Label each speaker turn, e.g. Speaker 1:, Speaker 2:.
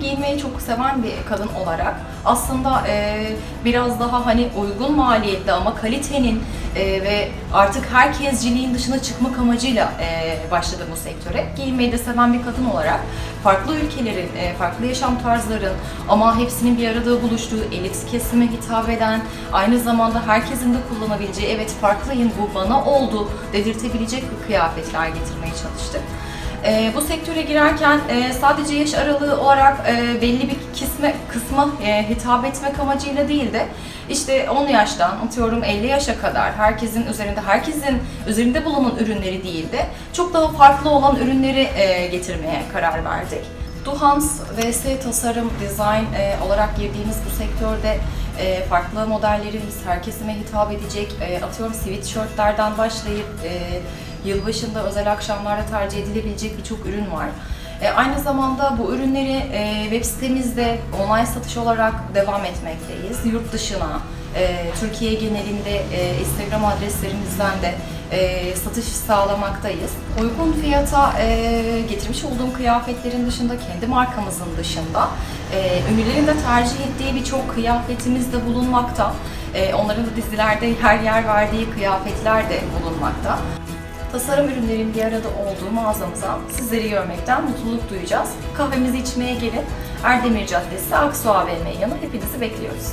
Speaker 1: giymeyi çok seven bir kadın olarak aslında e, biraz daha hani uygun maliyetli ama kalitenin e, ve artık herkesciliğin dışına çıkmak amacıyla e, başladım bu sektöre. Giymeyi de seven bir kadın olarak farklı ülkelerin, e, farklı yaşam tarzların ama hepsinin bir arada buluştuğu elit kesime hitap eden, aynı zamanda herkesin de kullanabileceği, evet farklıyım bu bana oldu dedirtebilecek bir kıyafetler getirmeye çalıştık. E, bu sektöre girerken e, sadece yaş aralığı olarak e, belli bir kisme, kısma e, hitap etmek amacıyla değil de işte 10 yaştan atıyorum 50 yaşa kadar herkesin üzerinde herkesin üzerinde bulunan ürünleri değil de çok daha farklı olan ürünleri e, getirmeye karar verdik. Duhans vs tasarım, design e, olarak girdiğimiz bu sektörde e, farklı modellerimiz her kesime hitap edecek. E, atıyorum sweatshirtlerden başlayıp e, yılbaşında özel akşamlarda tercih edilebilecek birçok ürün var. E, aynı zamanda bu ürünleri e, web sitemizde online satış olarak devam etmekteyiz. Yurt dışına, e, Türkiye genelinde e, Instagram adreslerimizden de e, satış sağlamaktayız. Uygun fiyata e, getirmiş olduğum kıyafetlerin dışında, kendi markamızın dışında e, ünlülerin de tercih ettiği birçok kıyafetimiz de bulunmakta. Onların da dizilerde yer yer verdiği kıyafetler de bulunmakta. Tasarım ürünlerin bir arada olduğu mağazamıza sizleri görmekten mutluluk duyacağız. Kahvemizi içmeye gelin. Erdemir Caddesi Aksu AVM yanı hepinizi bekliyoruz.